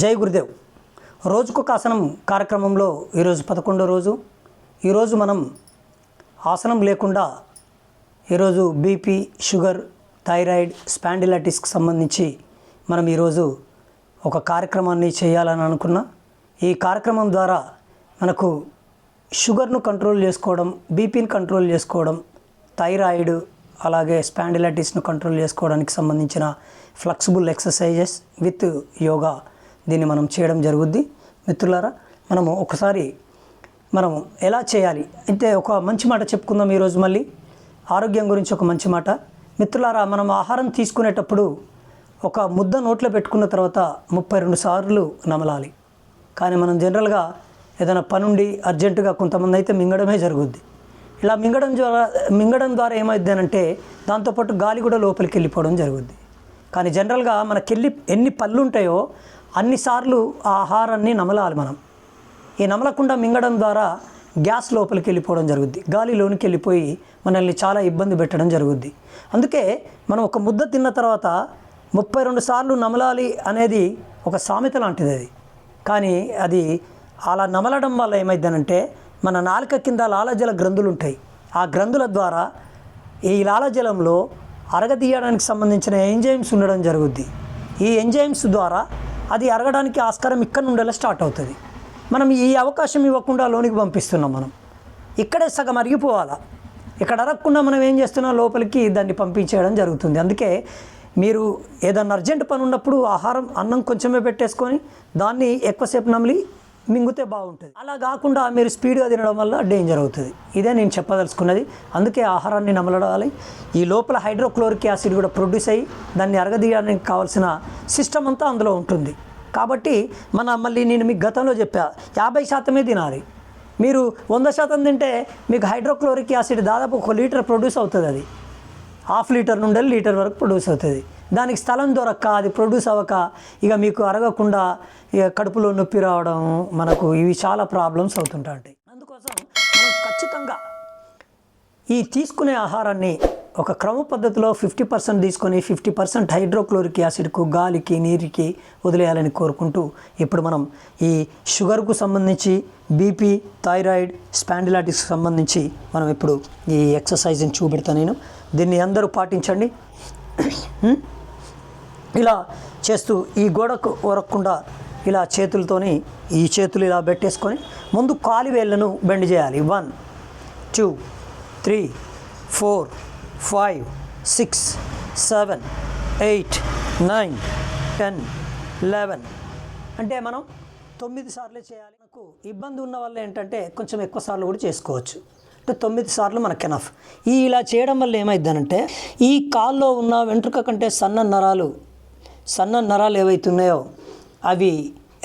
జై గురుదేవ్. రోజుకొక ఆసనం కార్యక్రమంలో ఈరోజు పదకొండో రోజు. ఈరోజు మనం ఆసనం లేకుండా ఈరోజు బీపీ షుగర్ థైరాయిడ్ స్పాండిలైటిస్కి సంబంధించి మనం ఈరోజు ఒక కార్యక్రమాన్ని చేయాలని అనుకున్నా. ఈ కార్యక్రమం ద్వారా మనకు షుగర్ను కంట్రోల్ చేసుకోవడం బీపీని కంట్రోల్ చేసుకోవడం థైరాయిడ్ అలాగే స్పాండిలైటిస్ను కంట్రోల్ చేసుకోవడానికి సంబంధించిన ఫ్లెక్సిబుల్ ఎక్సర్సైజెస్ విత్ యోగా దీన్ని మనం చేయడం జరుగుద్ది. మిత్రులారా మనము ఒకసారి మనం ఎలా చేయాలి? అయితే ఒక మంచి మాట చెప్పుకుందాం ఈరోజు మళ్ళీ. ఆరోగ్యం గురించి ఒక మంచి మాట. మిత్రులారా మనం ఆహారం తీసుకునేటప్పుడు ఒక ముద్ద నోట్లో పెట్టుకున్న తర్వాత ముప్పై రెండు సార్లు నమలాలి. కానీ మనం జనరల్గా ఏదైనా పనుండి అర్జెంటుగా కొంతమంది అయితే మింగడమే జరుగుద్ది. ఇలా మింగడం ద్వారా మింగడం ద్వారా ఏమైంది అంటే దాంతోపాటు గాలి కూడా లోపలికి వెళ్ళిపోవడం జరుగుద్ది. కానీ జనరల్గా మనకెళ్ళి ఎన్ని పళ్ళు ఉంటాయో అన్నిసార్లు ఆ ఆహారాన్ని నమలాలి మనం. ఈ నమలకుండా మింగడం ద్వారా గ్యాస్ లోపలికి వెళ్ళిపోవడం జరుగుద్ది. గాలి లోనికి వెళ్ళిపోయి మనల్ని చాలా ఇబ్బంది పెట్టడం జరుగుద్ది. అందుకే మనం ఒక ముద్ద తిన్న తర్వాత ముప్పై రెండు సార్లు నమలాలి అనేది ఒక సామెత లాంటిది అది. కానీ అది అలా నమలడం వల్ల ఏమైందనంటే మన నాలుక కింద లాలజల గ్రంథులు ఉంటాయి. ఆ గ్రంథుల ద్వారా ఈ లాలజలంలో అరగదీయడానికి సంబంధించిన ఎంజైమ్స్ ఉండడం జరుగుద్ది. ఈ ఎంజైమ్స్ ద్వారా అది అరగడానికి ఆస్కారం ఇక్కడ నుండేలా స్టార్ట్ అవుతుంది? మనం ఈ అవకాశం ఇవ్వకుండా లోనికి పంపిస్తున్నాం మనం. ఇక్కడే సగం అరిగిపోవాలా? ఇక్కడ అరగకుండా మనం ఏం చేస్తున్నాం? లోపలికి దాన్ని పంపించేయడం జరుగుతుంది. అందుకే మీరు ఏదన్నా అర్జెంట్ పని ఉన్నప్పుడు ఆహారం అన్నం కొంచెమే పెట్టేసుకొని దాన్ని ఎక్కువసేపు నమిలి మింగితే బాగుంటుంది. అలా కాకుండా మీరు స్పీడ్గా తినడం వల్ల డేంజర్ అవుతుంది. ఇదే నేను చెప్పదలుచుకున్నది. అందుకే ఆహారాన్ని నమలడాలి. ఈ లోపల హైడ్రోక్లోరిక్ యాసిడ్ కూడా ప్రొడ్యూస్ అయ్యి దాన్ని అరగదీయడానికి కావాల్సిన సిస్టమ్ అంతా అందులో ఉంటుంది. కాబట్టి మన మళ్ళీ నేను మీకు గతంలో చెప్పా యాభై శాతమే తినాలి. మీరు వంద శాతం తింటే మీకు హైడ్రోక్లోరిక్ యాసిడ్ దాదాపు ఒక లీటర్ ప్రొడ్యూస్ అవుతుంది అది. హాఫ్ లీటర్ నుండి లీటర్ వరకు ప్రొడ్యూస్ అవుతుంది. దానికి స్థలం దొరక్క అది ప్రొడ్యూస్ అవ్వక ఇక మీకు అరగకుండా ఇక కడుపులో నొప్పి రావడం మనకు ఇవి చాలా ప్రాబ్లమ్స్ అవుతుంటాయి అందుకోసం మనం ఖచ్చితంగా ఈ తీసుకునే ఆహారాన్ని ఒక క్రమ పద్ధతిలో ఫిఫ్టీ పర్సెంట్ తీసుకొని ఫిఫ్టీ పర్సెంట్ హైడ్రోక్లోరిక్ యాసిడ్కు గాలికి నీరుకి వదిలేయాలని కోరుకుంటూ ఇప్పుడు మనం ఈ షుగర్కు సంబంధించి బీపీ థైరాయిడ్ స్పాండిలైటిస్కి సంబంధించి మనం ఇప్పుడు ఈ ఎక్సర్సైజ్ని చూపెడతా నేను. దీన్ని అందరూ పాటించండి. ఇలా చేస్తూ ఈ గోడకు ఒరక్కుండా ఇలా చేతులతోని ఈ చేతులు ఇలా పెట్టేసుకొని ముందు కాలివేళ్ళను బెండ్ చేయాలి. One two three four five six seven eight nine ten eleven అంటే మనం తొమ్మిది సార్లు చేయాలి. మనకు ఇబ్బంది ఉన్న వల్ల ఏంటంటే కొంచెం ఎక్కువ సార్లు కూడా చేసుకోవచ్చు. అంటే తొమ్మిది సార్లు మనకు ఎనఫ్ ఈ ఇలా చేయడం వల్ల ఏమైందనంటే ఈ కాల్లో ఉన్న వెంట్రుక కంటే సన్న నరాలు సన్న నరాలు ఏవైతున్నాయో అవి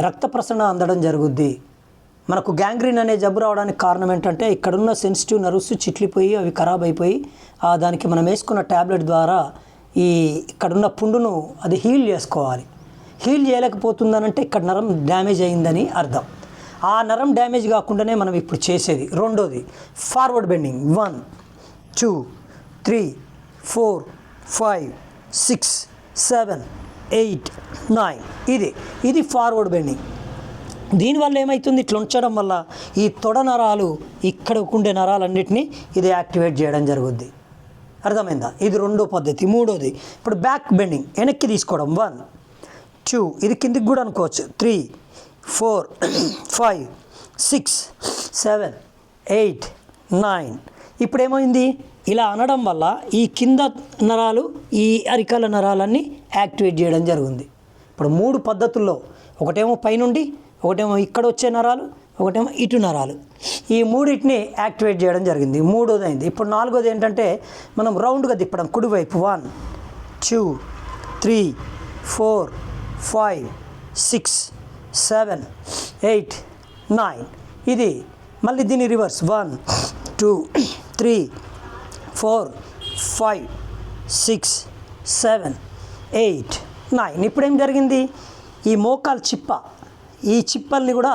రక్త ప్రసరణ అందడం జరుగుద్ది. మనకు గ్యాంగ్రీన్ అనే జబ్బు రావడానికి కారణం ఏంటంటే ఇక్కడున్న సెన్సిటివ్ నర్వ్స్ చిట్లిపోయి అవి ఖరాబ్ అయిపోయి ఆ దానికి మనం వేసుకున్న ట్యాబ్లెట్ ద్వారా ఈ ఇక్కడున్న పుండును అది హీల్ చేసుకోవాలి. హీల్ చేయలేకపోతుందనంటే ఇక్కడ నరం డ్యామేజ్ అయిందని అర్థం. ఆ నరం డ్యామేజ్ కాకుండానే మనం ఇప్పుడు చేసేది రెండోది forward bending. One two three four five six seven eight nine. ఇది ఇది ఫార్వర్డ్ బెండింగ్ దీనివల్ల ఏమవుతుంది ఇట్లా ఉంచడం వల్ల ఈ తొడ నరాలు ఇక్కడ ఉండే నరాలన్నింటినీ ఇది యాక్టివేట్ చేయడం జరుగుద్ది. అర్థమైందా? ఇది రెండో పద్ధతి. మూడోది ఇప్పుడు బ్యాక్ బెండింగ్ వెనక్కి తీసుకోవడం. వన్ టూ ఇది కిందికి కూడా అనుకోవచ్చు. Three four five six seven eight nine ఇప్పుడు ఏమైంది ఇలా అనడం వల్ల ఈ కింద నరాలు ఈ అరికాల నరాలన్నీ యాక్టివేట్ చేయడం జరిగింది. ఇప్పుడు మూడు పద్ధతుల్లో ఒకటేమో పైనుండి ఒకటేమో ఇక్కడ వచ్చే నరాలు ఒకటేమో ఇటు నరాలు. ఈ మూడింటిని యాక్టివేట్ చేయడం జరిగింది. మూడోది అయింది ఇప్పుడు నాలుగోది ఏంటంటే మనం రౌండ్గా తిప్పడం. కుడివైపు one two three four five six seven eight nine. ఇది మళ్ళీ దీని reverse. One two three four five six seven eight nine. ఇప్పుడేం జరిగింది? ఈ మోకాలు చిప్ప. ఈ చిప్పల్ని కూడా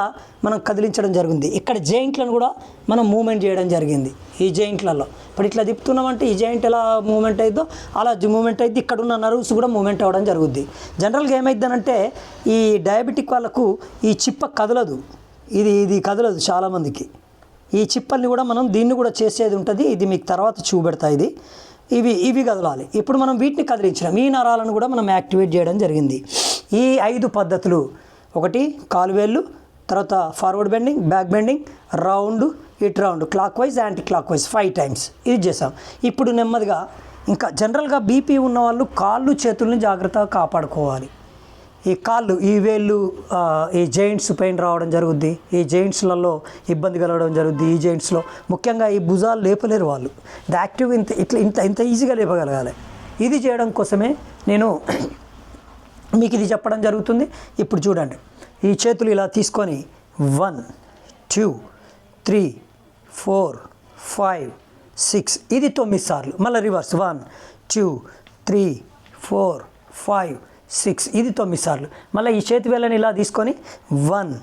మనం కదిలించడం జరిగింది. ఇక్కడ జాయింట్లను కూడా మనం మూమెంట్ చేయడం జరిగింది ఈ జాయింట్లలో. ఇప్పుడు ఇట్లా తిప్పుతున్నామంటే ఈ జాయింట్ ఎలా మూమెంట్ అయిద్దో అలా మూమెంట్ అయితే ఇక్కడ ఉన్న నర్వ్స్ కూడా మూమెంట్ అవ్వడం జరుగుద్ది. జనరల్గా ఏమైందనంటే ఈ డయాబెటిక్ వాళ్ళకు ఈ చిప్ప కదలదు. ఇది ఇది కదలదు చాలామందికి. ఈ చిప్పల్ని కూడా మనం దీన్ని కూడా చేసేది ఉంటుంది. ఇది మీకు తర్వాత చూపెడతా ఇది. ఇవి ఇవి కదలాలి. ఇప్పుడు మనం వీటిని కదిలించడం. ఈ నరాలను కూడా మనం యాక్టివేట్ చేయడం జరిగింది. ఈ ఐదు పద్ధతులు. ఒకటి కాలువేళ్ళు తర్వాత forward bending back bending round it round. Clockwise anti clockwise five times. ఇది చేసాం. ఇప్పుడు నెమ్మదిగా ఇంకా జనరల్గా బీపీ ఉన్న వాళ్ళు కాళ్ళు చేతుల్ని జాగ్రత్తగా కాపాడుకోవాలి. ఈ కాళ్ళు ఈ వేళ్ళు ఈ జైంట్స్ పెయిన్ రావడం జరుగుద్ది. ఈ జైంట్స్లలో ఇబ్బంది కలగడం జరుగుద్ది ఈ జైంట్స్లో. ముఖ్యంగా ఈ భుజాలు లేపలేరు వాళ్ళు. ఇది యాక్టివ్ ఇంత ఇట్లా ఇంత ఇంత ఈజీగా లేపగలగాలి. ఇది చేయడం కోసమే నేను మీకు ఇది చెప్పడం జరుగుతుంది. ఇప్పుడు చూడండి. ఈ చేతులు ఇలా తీసుకొని one two three four five six ఇది తొమ్మిది సార్లు. మళ్ళీ reverse. One two three four five six. ఇది తొమ్మిది సార్లు. మళ్ళీ ఈ చేతి వేళ్ళని ఇలా తీసుకొని వన్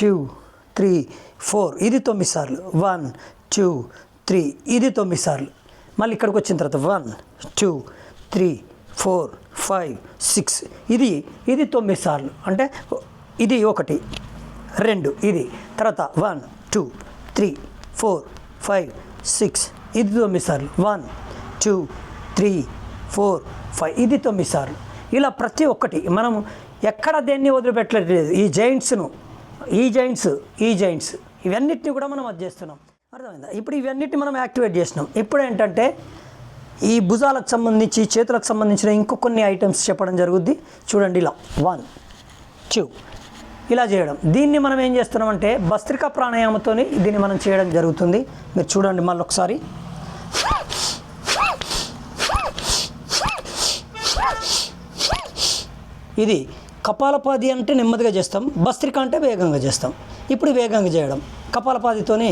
టూ త్రీ ఫోర్. ఇది తొమ్మిది సార్లు. One two three. ఇది తొమ్మిది సార్లు. మళ్ళీ ఇక్కడికి వచ్చిన తర్వాత one two three four five six. ఇది ఇది తొమ్మిది సార్లు. అంటే ఇది ఒకటి రెండు. ఇది. తర్వాత one two three four five six. ఇది తొమ్మిది సార్లు. One two three four five. ఇది తొమ్మిది సార్లు. ఇలా ప్రతి ఒక్కటి మనం ఎక్కడ దేన్ని వదిలిపెట్టలేదు ఈ జైంట్స్ను ఈ జైంట్స్ ఈ జైంట్స్ ఇవన్నిటిని కూడా మనం అది చేస్తున్నాం. అర్థమైందా? ఇప్పుడు ఇవన్నిటిని మనం యాక్టివేట్ చేసినాం ఇప్పుడు ఏంటంటే ఈ భుజాలకు సంబంధించి చేతులకు సంబంధించిన ఇంకో కొన్ని ఐటమ్స్ చెప్పడం జరుగుద్ది. చూడండి ఇలా. One two. ఇలా చేయడం. దీన్ని మనం ఏం చేస్తున్నామంటే భస్త్రిక ప్రాణాయామతోని దీన్ని మనం చేయడం జరుగుతుంది. మీరు చూడండి మళ్ళీ ఒకసారి ఇది కపాలపాది అంటే నెమ్మదిగా చేస్తాం భస్త్రిక అంటే వేగంగా చేస్తాం. ఇప్పుడు వేగంగా చేయడం కపాలపాదితోని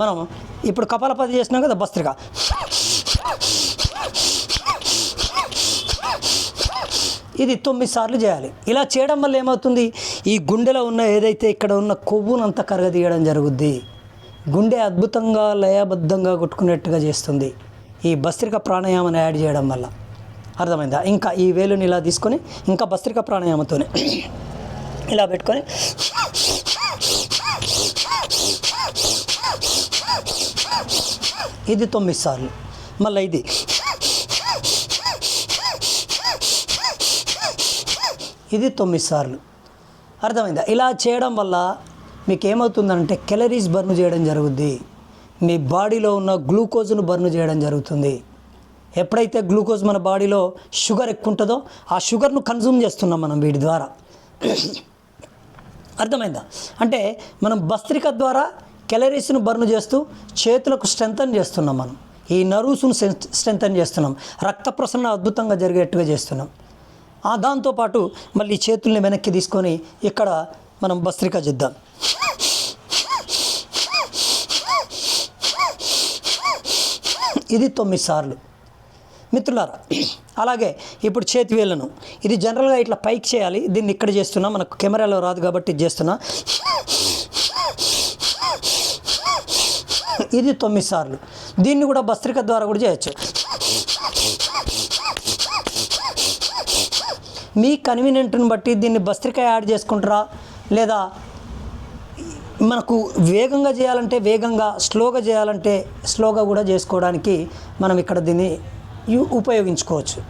మనం ఇప్పుడు కపాలపాది చేసినాం కదా భస్త్రిక. ఇది తొమ్మిది సార్లు చేయాలి. ఇలా చేయడం వల్ల ఏమవుతుంది? ఈ గుండెలో ఉన్న ఏదైతే ఇక్కడ ఉన్న కొవ్వునంతా కరగదీయడం జరుగుద్ది. గుండె అద్భుతంగా లయబద్ధంగా కొట్టుకునేట్టుగా చేస్తుంది. ఈ భస్త్రిక ప్రాణాయామాన్ని యాడ్ చేయడం వల్ల. అర్థమైందా? ఇంకా ఈ వేలుని ఇలా తీసుకొని ఇంకా భస్త్రిక ప్రాణాయామంతోనే ఇలా పెట్టుకొని ఇది తొమ్మిది సార్లు. మళ్ళీ ఇది. ఇది తొమ్మిది సార్లు. అర్థమైందా? ఇలా చేయడం వల్ల మీకు ఏమవుతుందంటే కెలరీస్ బర్న్ చేయడం జరుగుద్ది. మీ బాడీలో ఉన్న గ్లూకోజ్ను బర్న్ చేయడం జరుగుతుంది. ఎప్పుడైతే గ్లూకోజ్ మన బాడీలో షుగర్ ఎక్కువ ఉంటుందో ఆ షుగర్ను కన్జ్యూమ్ చేస్తున్నాం మనం వీటి ద్వారా. అర్థమైందా? అంటే మనం భస్త్రిక ద్వారా కెలరీస్ను బర్న్ చేస్తూ చేతులకు స్ట్రెంథన్ చేస్తున్నాం మనం. ఈ నర్వ్స్ను స్ట్రెంథన్ చేస్తున్నాం. రక్త ప్రసరణ అద్భుతంగా జరిగేట్టుగా చేస్తున్నాం. ఆ దాంతోపాటు మళ్ళీ చేతుల్ని వెనక్కి తీసుకొని ఇక్కడ మనం భస్త్రిక చేద్దాం. ఇది తొమ్మిది సార్లు. మిత్రులారా అలాగే ఇప్పుడు చేతి వేళ్ళను. ఇది జనరల్గా ఇట్లా పైకి చేయాలి. దీన్ని ఇక్కడ చేస్తున్నా. మనకు కెమెరాలో రాదు కాబట్టి చేస్తున్నా. ఇది తొమ్మిది సార్లు. దీన్ని కూడా భస్త్రిక ద్వారా కూడా చేయొచ్చు. మీ కన్వీనియంట్ని బట్టి దీన్ని భస్త్రిక యాడ్ చేసుకుంటారా? లేదా మనకు వేగంగా చేయాలంటే వేగంగా స్లోగా చేయాలంటే స్లోగా కూడా చేసుకోవడానికి మనం ఇక్కడ దీన్ని ఉపయోగించుకోవచ్చు.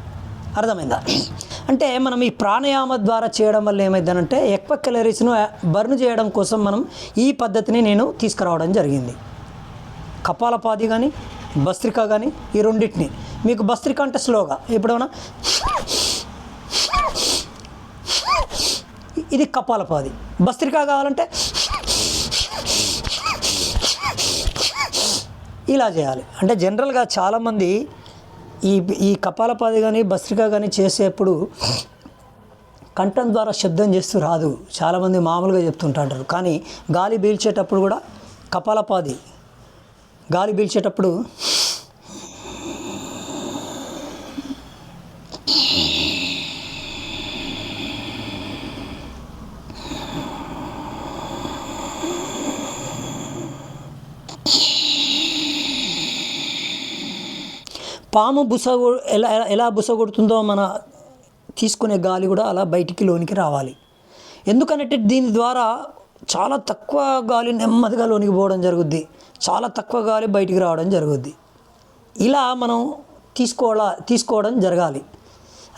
అర్థమైందా? అంటే మనం ఈ ప్రాణాయామ ద్వారా చేయడం వల్ల ఏమైందనంటే ఎక్కువ కెలరీస్ను బర్న్ చేయడం కోసం మనం ఈ పద్ధతిని నేను తీసుకురావడం జరిగింది. కపాలపాది కానీ భస్త్రిక కానీ ఈ రెండింటిని. మీకు భస్త్రిక అంటే స్లోగా ఎప్పుడైనా? ఇది కపాలపాది భస్త్రిక కావాలంటే? ఇలా చేయాలి. అంటే జనరల్గా చాలామంది ఈ ఈ కపాలపాది కానీ భస్త్రిక కానీ చేసేప్పుడు కంఠం ద్వారా శబ్దం చేస్తూ రాదు. చాలామంది మామూలుగా చెప్తుంటారు కానీ గాలి పీల్చేటప్పుడు కూడా కపాలపాది గాలి పీల్చేటప్పుడు పాము బుస ఎలా ఎలా- బుస కొడుతుందో మన తీసుకునే గాలి కూడా అలా బయటికి లోనికి రావాలి. ఎందుకంటే దీని ద్వారా చాలా తక్కువ గాలి నెమ్మదిగా లోనికి పోవడం జరుగుద్ది. చాలా తక్కువ గాలి బయటికి రావడం జరుగుద్ది. ఇలా మనం తీసుకోవాల తీసుకోవడం జరగాలి.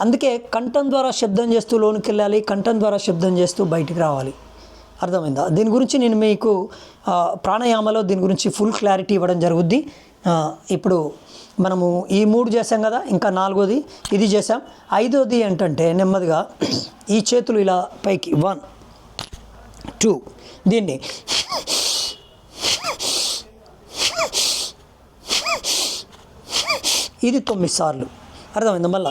అందుకే కంఠం ద్వారా శబ్దం చేస్తూ లోనికి వెళ్ళాలి కంఠం ద్వారా శబ్దం చేస్తూ బయటికి రావాలి. అర్థమైందా? దీని గురించి నేను మీకు ప్రాణాయామలో దీని గురించి ఫుల్ క్లారిటీ ఇవ్వడం జరుగుద్ది. ఇప్పుడు మనము ఈ మూడు చేసాం కదా ఇంకా నాలుగోది ఇది చేసాం ఐదోది ఏంటంటే నెమ్మదిగా ఈ చేతులు ఇలా పైకి వన్ టూ దీన్ని ఇది తొమ్మిది సార్లు. అర్థమైంది మళ్ళా?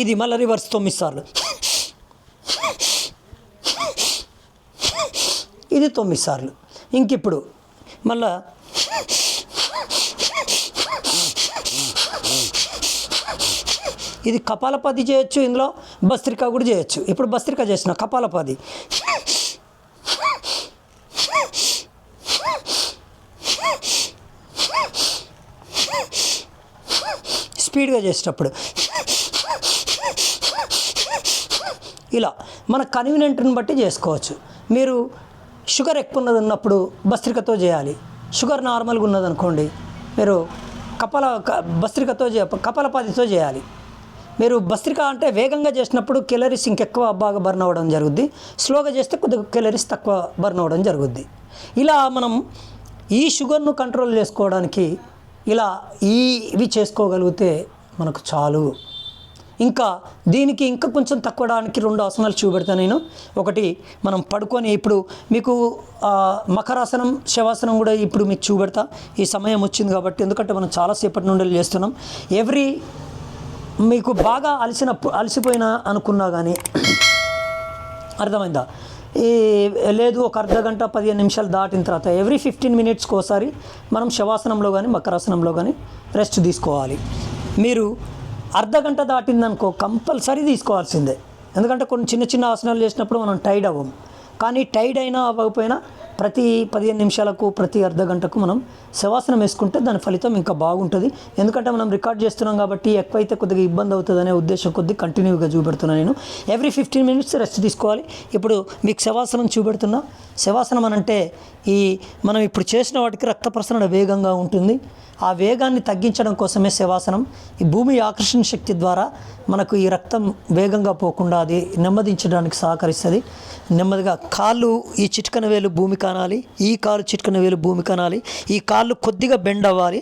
ఇది మళ్ళీ రివర్స్ తొమ్మిది సార్లు. ఇది తొమ్మిది సార్లు. ఇంక ఇప్పుడు మళ్ళా ఇది కపాలపది చేయొచ్చు ఇందులో భస్త్రిక కూడా చేయొచ్చు. ఇప్పుడు భస్త్రిక చేసిన కపాలపది. స్పీడ్గా చేసేటప్పుడు ఇలా మన కన్వీనియంట్ని బట్టి చేసుకోవచ్చు. మీరు షుగర్ ఎక్కువ ఉన్నది ఉన్నప్పుడు భస్త్రికతో చేయాలి. షుగర్ నార్మల్గా ఉన్నదనుకోండి మీరు కపల క- భస్త్రికతో చే కపలపాదితో చేయాలి. మీరు భస్త్రిక అంటే వేగంగా చేసినప్పుడు కెలరీస్ ఇంకెక్కువ బాగా బర్న్ అవ్వడం జరుగుద్ది. స్లోగా చేస్తే కొద్దిగా కెలరీస్ తక్కువ బర్న్ అవ్వడం జరుగుద్ది. ఇలా మనం ఈ షుగర్ను కంట్రోల్ చేసుకోవడానికి ఇలా ఇవి చేసుకోగలిగితే మనకు చాలు. ఇంకా దీనికి ఇంకా కొంచెం తక్కువడానికి రెండు ఆసనాలు చూపెడతాను నేను. ఒకటి మనం పడుకొని ఇప్పుడు మీకు మకరాసనం శవాసనం కూడా ఇప్పుడు మీకు చూపెడతా. ఈ సమయం వచ్చింది కాబట్టి ఎందుకంటే మనం చాలాసేపటి నుండి చేస్తున్నాం ఎవ్రీ మీకు బాగా అలసినప్పుడు అలసిపోయినా అనుకున్నా కానీ అర్థమైందా? ఈ లేదు ఒక అర్ధ గంట పదిహేను నిమిషాలు దాటిన తర్వాత ఎవ్రీ ఫిఫ్టీన్ మినిట్స్కి ఒకసారి మనం శవాసనంలో కానీ మకరాసనంలో కానీ రెస్ట్ తీసుకోవాలి. మీరు అర్ధ గంట దాటిందనుకో కంపల్సరీ తీసుకోవాల్సిందే. ఎందుకంటే కొన్ని చిన్న చిన్న ఆసనాలు చేసినప్పుడు మనం టైర్డ్ అవ్వం. కానీ టైర్డ్ అయినా అవ్వకపోయినా ప్రతి పదిహేను నిమిషాలకు ప్రతి అర్ధ గంటకు మనం శవాసనం వేసుకుంటే దాని ఫలితం ఇంకా బాగుంటుంది. ఎందుకంటే మనం రికార్డ్ చేస్తున్నాం కాబట్టి ఎక్కువైతే కొద్దిగా ఇబ్బంది అవుతుంది అనే ఉద్దేశం కొద్ది కంటిన్యూగా చూపెడుతున్నాను నేను. ఎవ్రీ ఫిఫ్టీన్ మినిట్స్ రెస్ట్ తీసుకోవాలి. ఇప్పుడు మీకు శవాసనం చూపెడుతున్నా. శవాసనం అని అంటే ఈ మనం ఇప్పుడు చేసిన వాటికి రక్త ప్రసరణ వేగంగా ఉంటుంది. ఆ వేగాన్ని తగ్గించడం కోసమే శవాసనం. ఈ భూమి ఆకర్షణ శక్తి ద్వారా మనకు ఈ రక్తం వేగంగా పోకుండా అది నెమ్మదించడానికి సహకరిస్తుంది. నెమ్మదిగా కాళ్ళు ఈ చిట్కన వేలు భూమి కానాలి ఈ కాలు చిట్కన వేలు భూమి కానాలి ఈ కాళ్ళు కొద్దిగా బెండ్ అవ్వాలి.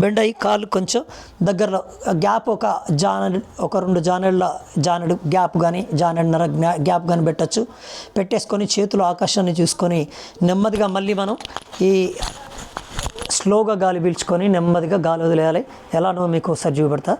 బెండ్ అయ్యి కాళ్ళు కొంచెం దగ్గరలో గ్యాప్ ఒక జానెడ్ ఒక రెండు జానెళ్ళ జానెడు గ్యాప్ కానీ జానెడ్నర గ్యాప్ కానీ పెట్టచ్చు. పెట్టేసుకొని చేతులు ఆకాశాన్ని చూసుకొని నెమ్మదిగా మళ్ళీ మనం ఈ స్లోగా గాలి పీల్చుకొని నెమ్మదిగా గాలి వదిలేయాలి. ఎలానో మీకు ఒకసారి చూపెడతా.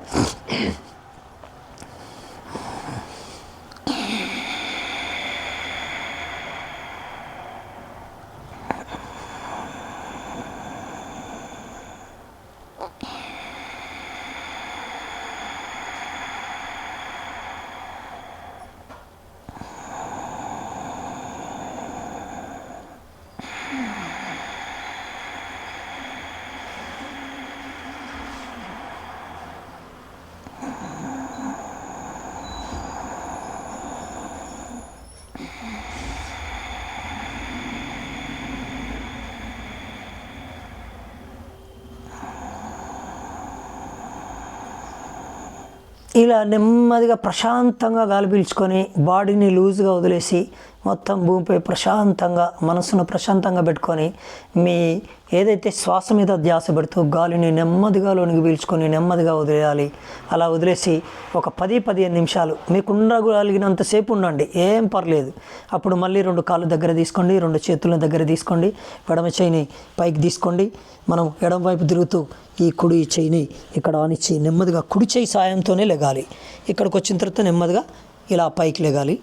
ఇలా నెమ్మదిగా ప్రశాంతంగా గాలి పీల్చుకొని బాడీని లూజ్గా వదిలేసి మొత్తం భూమిపై ప్రశాంతంగా మనసును ప్రశాంతంగా పెట్టుకొని మీ ఏదైతే శ్వాస మీద ధ్యాస పెడుతూ గాలిని నెమ్మదిగా లోనికి పీల్చుకొని నెమ్మదిగా వదిలేయాలి. అలా వదిలేసి ఒక పది పదిహేను నిమిషాలు మీకు ఉండగలిగినంతసేపు ఉండండి. ఏం పర్లేదు. అప్పుడు మళ్ళీ రెండు కాళ్ళు దగ్గర తీసుకోండి రెండు చేతుల దగ్గర తీసుకోండి ఎడమ చేయిని పైకి తీసుకోండి. మనం ఎడమ వైపు తిరుగుతూ ఈ కుడి చేయిని ఇక్కడ ఆనిచ్చి నెమ్మదిగా కుడి చేయి సాయంతోనే లెగాలి. ఇక్కడికి వచ్చిన తర్వాత నెమ్మదిగా ఇలా పైకి లెగాలి.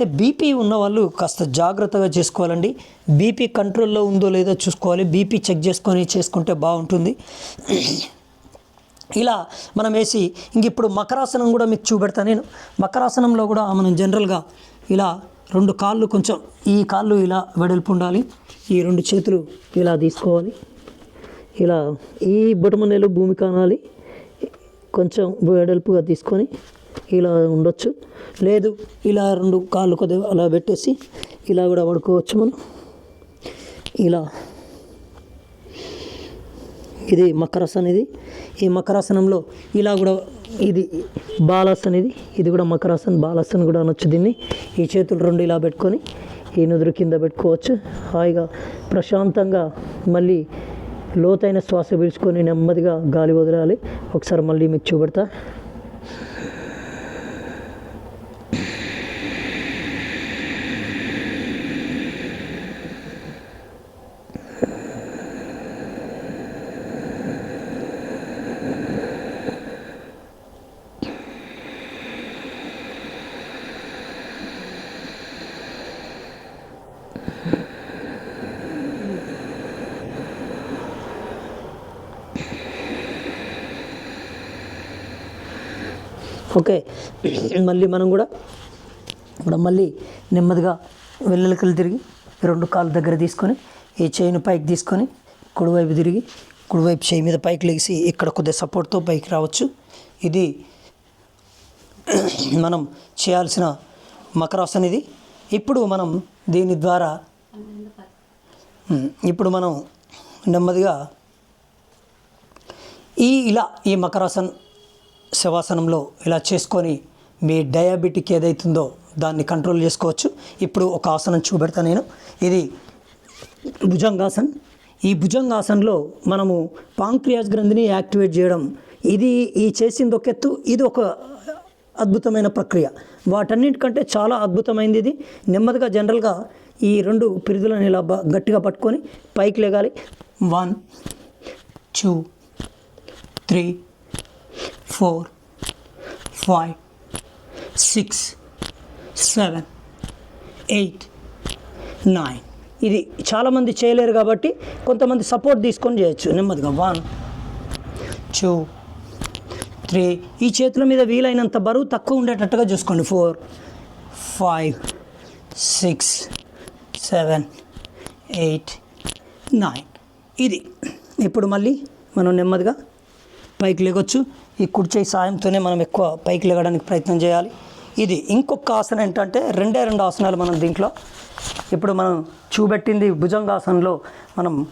అయితే బీపీ ఉన్న వాళ్ళు కాస్త జాగ్రత్తగా చేసుకోవాలండి. బీపీ కంట్రోల్లో ఉందో లేదో చూసుకోవాలి. బీపీ చెక్ చేసుకొని చేసుకుంటే బాగుంటుంది. ఇలా మనం వేసి ఇంక ఇప్పుడు మకరాసనం కూడా మీకు చూపెడతా నేను. మకరాసనంలో కూడా మనం జనరల్గా ఇలా రెండు కాళ్ళు కొంచెం ఈ కాళ్ళు ఇలా వెడల్పు ఉండాలి. ఈ రెండు చేతులు ఇలా తీసుకోవాలి. ఇలా ఈ బొటమనేలు భూమి కానాలి కొంచెం వెడల్పుగా తీసుకొని ఇలా ఉండొచ్చు. లేదు ఇలా రెండు కాళ్ళు కొద్దిగా అలా పెట్టేసి ఇలా కూడా పడుకోవచ్చు మనం. ఇలా. ఇది మకరాసన్ ఇది ఈ మకరాసనంలో ఇలా కూడా ఇది బాలాసన్ ఇది ఇది కూడా మకరాసన్ బాలాసన్ కూడా అనొచ్చు దీన్ని. ఈ చేతులు రెండు ఇలా పెట్టుకొని ఈ నుదురు కింద పెట్టుకోవచ్చు. హాయిగా ప్రశాంతంగా మళ్ళీ లోతైన శ్వాస పీల్చుకొని నెమ్మదిగా గాలి వదలాలి. ఒకసారి మళ్ళీ మీకు చూపెడతా. ఓకే. మళ్ళీ మనం కూడా ఇప్పుడు మళ్ళీ నెమ్మదిగా వెల్లెలకలు తిరిగి రెండు కాళ్ళ దగ్గర తీసుకొని ఈ చేయిని పైకి తీసుకొని కుడివైపు తిరిగి కుడివైపు చేయి మీద పైకి లేచి ఇక్కడ కొద్దిగా సపోర్ట్తో పైకి రావచ్చు. ఇది మనం చేయాల్సిన మకరాసన్ ఇది ఇప్పుడు మనం దీని ద్వారా ఇప్పుడు మనం నెమ్మదిగా ఈ ఇలా ఈ మకరాసన్ శవాసనంలో ఇలా చేసుకొని మీ డయాబెటిక్ ఏదైతుందో దాన్ని కంట్రోల్ చేసుకోవచ్చు. ఇప్పుడు ఒక ఆసనం చూపెడతా నేను. ఇది భుజంగాసన్. ఈ భుజంగాసన్లో మనము పాంక్రియాస్ గ్రంథిని యాక్టివేట్ చేయడం ఇది ఈ చేసింది ఒక ఎత్తు ఇది ఒక అద్భుతమైన ప్రక్రియ. వాటన్నిటికంటే చాలా అద్భుతమైనది ఇది. నెమ్మదిగా జనరల్గా ఈ రెండు పిరుదులను ఇలా బా- గట్టిగా పట్టుకొని పైకి లేగాలి. One two three four five six seven eight nine. ఇది చాలామంది చేయలేరు కాబట్టి కొంతమంది సపోర్ట్ తీసుకొని చేయొచ్చు. నెమ్మదిగా వన్ టూ త్రీ. ఈ చేతుల మీద వీలైనంత బరువు తక్కువ ఉండేటట్టుగా చూసుకోండి. Four five six seven eight nine. ఇది ఇప్పుడు మళ్ళీ మనం నెమ్మదిగా పైకి లేకొచ్చు ఈ కుడి సాయంతోనే మనం ఎక్కువ పైకి లేగడానికి ప్రయత్నం చేయాలి. ఇది ఇంకొక ఆసనం ఏంటంటే రెండే రెండు ఆసనాలు మనం దీంట్లో. ఇప్పుడు మనం చూపెట్టింది భుజంగాసనంలో మనం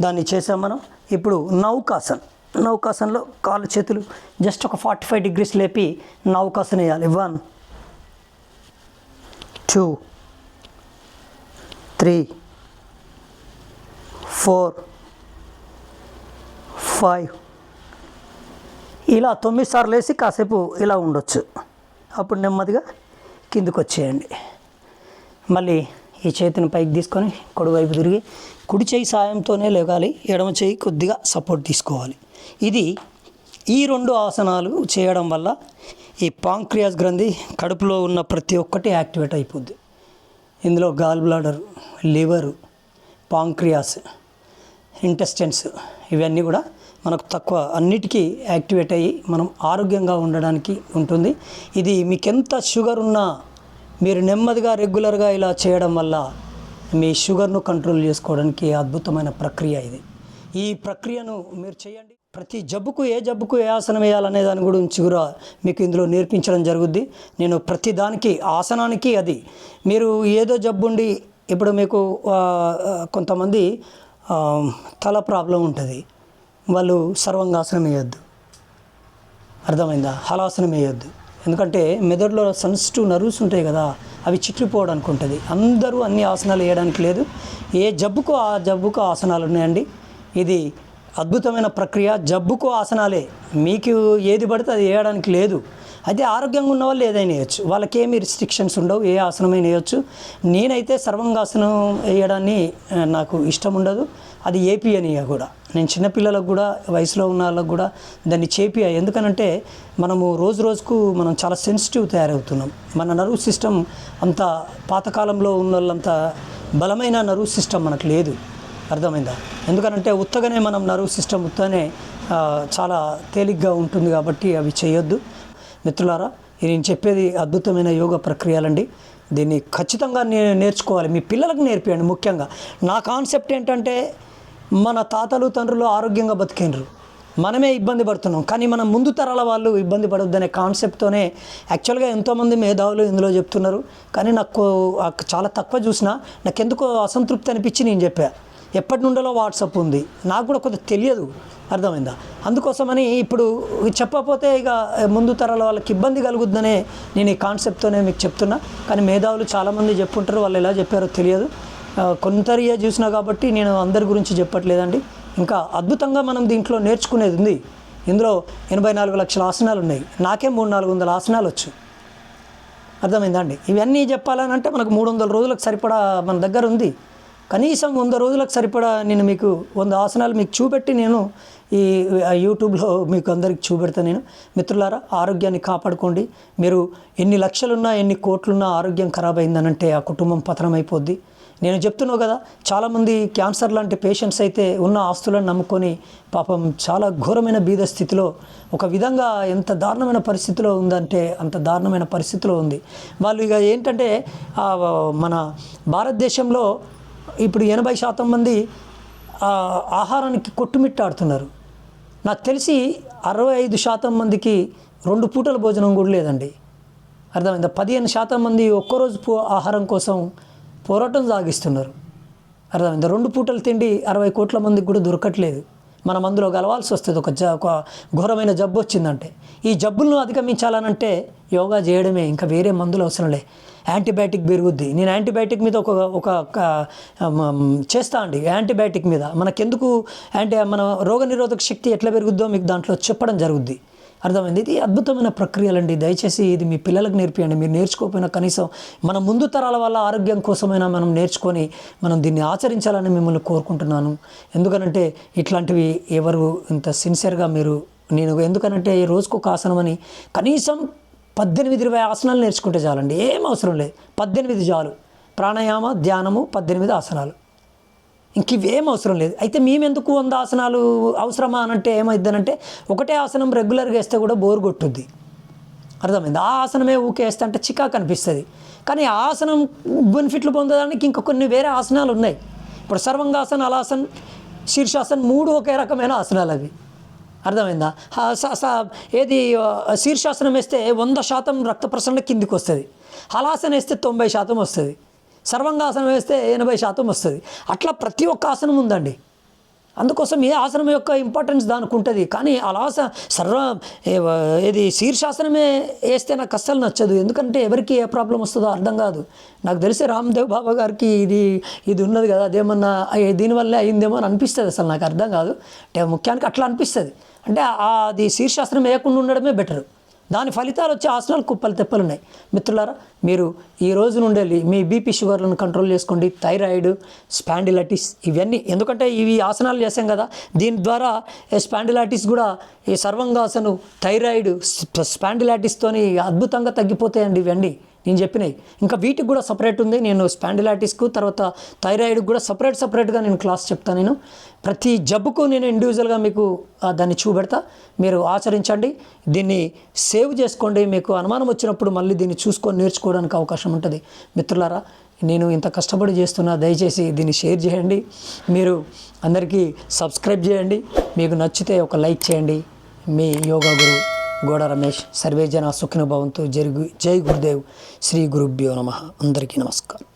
దాన్ని చేసాం మనం. ఇప్పుడు నౌకాసన్. నౌకాసన్లో కాళ్ళు చేతులు జస్ట్ ఒక ఫార్టీ ఫైవ్ డిగ్రీస్ లేపి నౌకాసన వేయాలి. One two three four five ఇలా తొమ్మిది సార్లు వేసి కాసేపు ఇలా ఉండొచ్చు. అప్పుడు నెమ్మదిగా కిందకు వచ్చేయండి. మళ్ళీ ఈ చేతిని పైకి తీసుకొని కుడివైపు తిరిగి కుడి చేయి సాయంతోనే లేగాలి ఎడమ చేయి కొద్దిగా సపోర్ట్ తీసుకోవాలి. ఇది ఈ రెండు ఆసనాలు చేయడం వల్ల ఈ పాంక్రియాస్ గ్రంథి కడుపులో ఉన్న ప్రతి ఒక్కటి యాక్టివేట్ అయిపోద్ది. ఇందులో gall bladder liver pancreas intestines ఇవన్నీ కూడా మనకు తక్కువ అన్నిటికీ యాక్టివేట్ అయ్యి మనం ఆరోగ్యంగా ఉండడానికి ఉంటుంది. ఇది మీకు ఎంత షుగర్ ఉన్నా మీరు నెమ్మదిగా రెగ్యులర్గా ఇలా చేయడం వల్ల మీ షుగర్ను కంట్రోల్ చేసుకోవడానికి అద్భుతమైన ప్రక్రియ ఇది. ఈ ప్రక్రియను మీరు చేయండి. ప్రతి జబ్బుకు ఏ జబ్బుకు ఏ ఆసనం వేయాలనే దాని గురించి కూడా మీకు ఇందులో నేర్పించడం జరుగుద్ది. నేను ప్రతి దానికి ఆసనానికి అది. మీరు ఏదో జబ్బుండి ఇప్పుడు మీకు కొంతమంది తల ప్రాబ్లం ఉంటుంది. వాళ్ళు సర్వంగాసనం వేయొద్దు అర్థమైందా? హలాసనం వేయొద్దు ఎందుకంటే మెదడులో సెన్సిటివ్ నర్వ్స్ ఉంటాయి కదా అవి చిట్లిపోవడానికి ఉంటుంది అందరూ అన్ని ఆసనాలు వేయడానికి లేదు. ఏ జబ్బుకు ఆ జబ్బుకు ఆసనాలు ఉన్నాయండి. ఇది అద్భుతమైన ప్రక్రియ. జబ్బుకు ఆసనాలే. మీకు ఏది పడితే అది వేయడానికి లేదు. అయితే ఆరోగ్యంగా ఉన్న వాళ్ళు ఏదైనా వేయచ్చు. వాళ్ళకి ఏమి రిస్ట్రిక్షన్స్ ఉండవు ఏ ఆసనమైనా వేయచ్చు. నేనైతే సర్వంగాసనం వేయడాన్ని నాకు ఇష్టం ఉండదు. అది ఏపీఎనియా కూడా. నేను చిన్నపిల్లలకు కూడా వయసులో ఉన్న వాళ్ళకు కూడా దాన్ని చేపియా ఎందుకనంటే మనము రోజు రోజుకు మనం చాలా సెన్సిటివ్ తయారవుతున్నాం. మన నర్వ్ సిస్టమ్ అంత పాతకాలంలో ఉన్న వాళ్ళంత బలమైన నర్వ్ సిస్టమ్ మనకు లేదు. అర్థమైందా? ఎందుకనంటే ఉత్తగానే మనం నర్వ్ సిస్టమ్ ఉత్తగానే చాలా తేలిగ్గా ఉంటుంది కాబట్టి అవి చేయొద్దు. మిత్రులారా నేను చెప్పేది అద్భుతమైన యోగ ప్రక్రియలండి. దీన్ని ఖచ్చితంగా నే నేర్చుకోవాలి. మీ పిల్లలకు నేర్పియండి ముఖ్యంగా. నా కాన్సెప్ట్ ఏంటంటే మన తాతలు తండ్రులు ఆరోగ్యంగా బతికిండ్రు. మనమే ఇబ్బంది పడుతున్నాం. కానీ మన ముందు తరాల వాళ్ళు ఇబ్బంది పడొద్దనే కాన్సెప్ట్తోనే యాక్చువల్గా ఎంతోమంది మేధావులు ఇందులో చెప్తున్నారు. కానీ నాకు చాలా తక్కువ చూసినా నాకు ఎందుకో అసంతృప్తి అనిపించి నేను చెప్పాను ఎప్పటి నుండో వాట్సాప్ ఉంది? నాకు కూడా కొద్దిగా తెలియదు. అర్థమైందా? అందుకోసమని ఇప్పుడు చెప్పకపోతే ఇక ముందు తరాల వాళ్ళకి ఇబ్బంది కలుగుద్దనే నేను ఈ కాన్సెప్ట్తోనే మీకు చెప్తున్నా. కానీ మేధావులు చాలామంది చెప్పుంటారు. వాళ్ళు ఎలా చెప్పారో తెలియదు. కొంతరియే చూసినా కాబట్టి నేను అందరి గురించి చెప్పట్లేదండి. ఇంకా అద్భుతంగా మనం దీంట్లో నేర్చుకునేది ఉంది. ఇందులో ఎనభై నాలుగు లక్షల ఆసనాలు ఉన్నాయి. నాకే మూడు నాలుగు వందల ఆసనాలు వచ్చు. అర్థమైందా అండి? ఇవన్నీ చెప్పాలని అంటే మనకు మూడు వందల రోజులకు సరిపడా మన దగ్గర ఉంది. కనీసం వంద రోజులకు సరిపడా నేను మీకు వంద ఆసనాలు మీకు చూపెట్టి నేను ఈ యూట్యూబ్లో మీకు అందరికి చూపెడతా నేను. మిత్రులారా ఆరోగ్యాన్ని కాపాడుకోండి. మీరు ఎన్ని లక్షలున్నా ఎన్ని కోట్లున్నా ఆరోగ్యం ఖరాబ్ అయిందనంటే ఆ కుటుంబం పతనం అయిపోద్ది నేను చెప్తున్నావు కదా చాలామంది క్యాన్సర్ లాంటి పేషెంట్స్ అయితే ఉన్న ఆస్తులను నమ్ముకొని పాపం చాలా ఘోరమైన బీద స్థితిలో ఒక విధంగా ఎంత దారుణమైన పరిస్థితిలో ఉందంటే అంత దారుణమైన పరిస్థితిలో ఉంది. వాళ్ళు ఇక ఏంటంటే మన భారతదేశంలో ఇప్పుడు ఎనభై శాతం మంది ఆ, ఆహారానికి కొట్టుమిట్టాడుతున్నారు. నాకు తెలిసి అరవై ఐదు శాతం మందికి రెండు పూటల భోజనం కూడా లేదండి. అర్థమైందా? పదిహేను శాతం మంది ఒక్కరోజు పో ఆహారం కోసం పోరాటం సాగిస్తున్నారు. అర్థమైందా? రెండు పూటలు తిండి అరవై కోట్ల మందికి కూడా దొరకట్లేదు. మనం అందులో కలవాల్సి వస్తుంది. ఒక జ ఒక ఘోరమైన జబ్బు వచ్చిందంటే. ఈ జబ్బులను అధిగమించాలనంటే యోగా చేయడమే ఇంకా వేరే మందులు అవసరం లే. యాంటీబయాటిక్ పెరుగుద్ది. నేను యాంటీబయాటిక్ మీద ఒక ఒక చేస్తా అండి. యాంటీబయాటిక్ మీద. మనకెందుకు యాంటీ మన రోగనిరోధక శక్తి ఎట్లా పెరుగుద్దో మీకు దాంట్లో చెప్పడం జరుగుద్ది. అర్థమైంది. ఇది అద్భుతమైన ప్రక్రియలండి. దయచేసి ఇది మీ పిల్లలకు నేర్పియండి. మీరు నేర్చుకోకపోయినా కనీసం మన ముందు తరాల వల్ల ఆరోగ్యం కోసమైనా మనం నేర్చుకొని మనం దీన్ని ఆచరించాలని మిమ్మల్ని కోరుకుంటున్నాను. ఎందుకనంటే ఇట్లాంటివి ఎవరు ఇంత సిన్సియర్గా మీరు నేను ఎందుకనంటే ఈ రోజుకు ఒక ఆసనం అని కనీసం పద్దెనిమిది ఇరవై ఆసనాలు నేర్చుకుంటే చాలండి. ఏం అవసరం లేదు. పద్దెనిమిది చాలు. ప్రాణాయామ ధ్యానము పద్దెనిమిది ఆసనాలు. ఇంక ఇవేం అవసరం లేదు. అయితే మేమెందుకు వంద ఆసనాలు అవసరమా అనంటే ఏమైందనంటే ఒకటే ఆసనం రెగ్యులర్గా వేస్తే కూడా బోర్ కొట్టుద్ది. అర్థమైంది? ఆ ఆసనమే ఊకే వేస్తే అంటే చికాకు అనిపిస్తుంది. కానీ ఆ ఆసనం బెనిఫిట్లు పొందడానికి ఇంకా కొన్ని వేరే ఆసనాలు ఉన్నాయి. ఇప్పుడు సర్వంగాసన్ అలాసన్ శీర్షాసన్ మూడు ఒకే రకమైన ఆసనాలు అవి. అర్థమైందా? ఏది శీర్షాసనం వేస్తే వంద శాతం రక్త ప్రసరణ కిందికి వస్తుంది. హలాసన వేస్తే తొంభై శాతం వస్తుంది. సర్వంగాసనం వేస్తే ఎనభై శాతం వస్తుంది. అట్లా ప్రతి ఒక్క ఆసనం ఉందండి. అందుకోసం ఏ ఆసనం యొక్క ఇంపార్టెన్స్ దానికి ఉంటుంది. కానీ అలా సర్వ ఇది ఏది శీర్షాసనమే వేస్తే నాకు అస్సలు నచ్చదు. ఎందుకంటే ఎవరికి ఏ ప్రాబ్లం వస్తుందో అర్థం కాదు. నాకు తెలిసి రామ్దేవ్ బాబా గారికి ఇది ఇది ఉన్నది కదా అదేమన్నా దీనివల్లే అయిందేమో అని అనిపిస్తుంది అసలు. నాకు అర్థం కాదు. అంటే ముఖ్యానికి అట్లా అనిపిస్తుంది. అంటే అది శీర్షాసనం వేయకుండా ఉండడమే బెటరు దాని ఫలితాలు వచ్చే ఆసనాలు కుప్పలు తెప్పలు ఉన్నాయి. మిత్రులారా మీరు ఈ రోజు నుండి మీ బీపీ షుగర్లను కంట్రోల్ చేసుకోండి. థైరాయిడ్ స్పాండిలైటిస్ ఇవన్నీ ఎందుకంటే ఇవి ఆసనాలు చేసాం కదా దీని ద్వారా స్పాండిలైటిస్ కూడా ఈ సర్వంగాసను థైరాయిడ్ స్పాండిలైటిస్తోని అద్భుతంగా తగ్గిపోతాయండి ఇవన్నీ. నేను చెప్పినాయి ఇంకా వీటికి కూడా సపరేట్ ఉంది. నేను స్పాండిలాటిస్కు తర్వాత థైరాయిడ్కి కూడా సపరేట్ సపరేట్గా నేను క్లాస్ చెప్తాను నేను. ప్రతి జబ్బుకు నేను ఇండివిజువల్గా మీకు దాన్ని చూపెడతా. మీరు ఆచరించండి. దీన్ని సేవ్ చేసుకోండి. మీకు అనుమానం వచ్చినప్పుడు మళ్ళీ దీన్ని చూసుకొని నేర్చుకోవడానికి అవకాశం ఉంటుంది. మిత్రులారా నేను ఇంత కష్టపడి చేస్తున్నా దయచేసి దీన్ని షేర్ చేయండి. మీరు అందరికీ సబ్స్క్రైబ్ చేయండి. మీకు నచ్చితే ఒక లైక్ చేయండి. మీ యోగా గురు గోడ రమేష్ సర్వే జన సుఖిన భవంతు జై జై గురుదేవ్ శ్రీ గురుభ్యో నమ. అందరికీ నమస్కారం.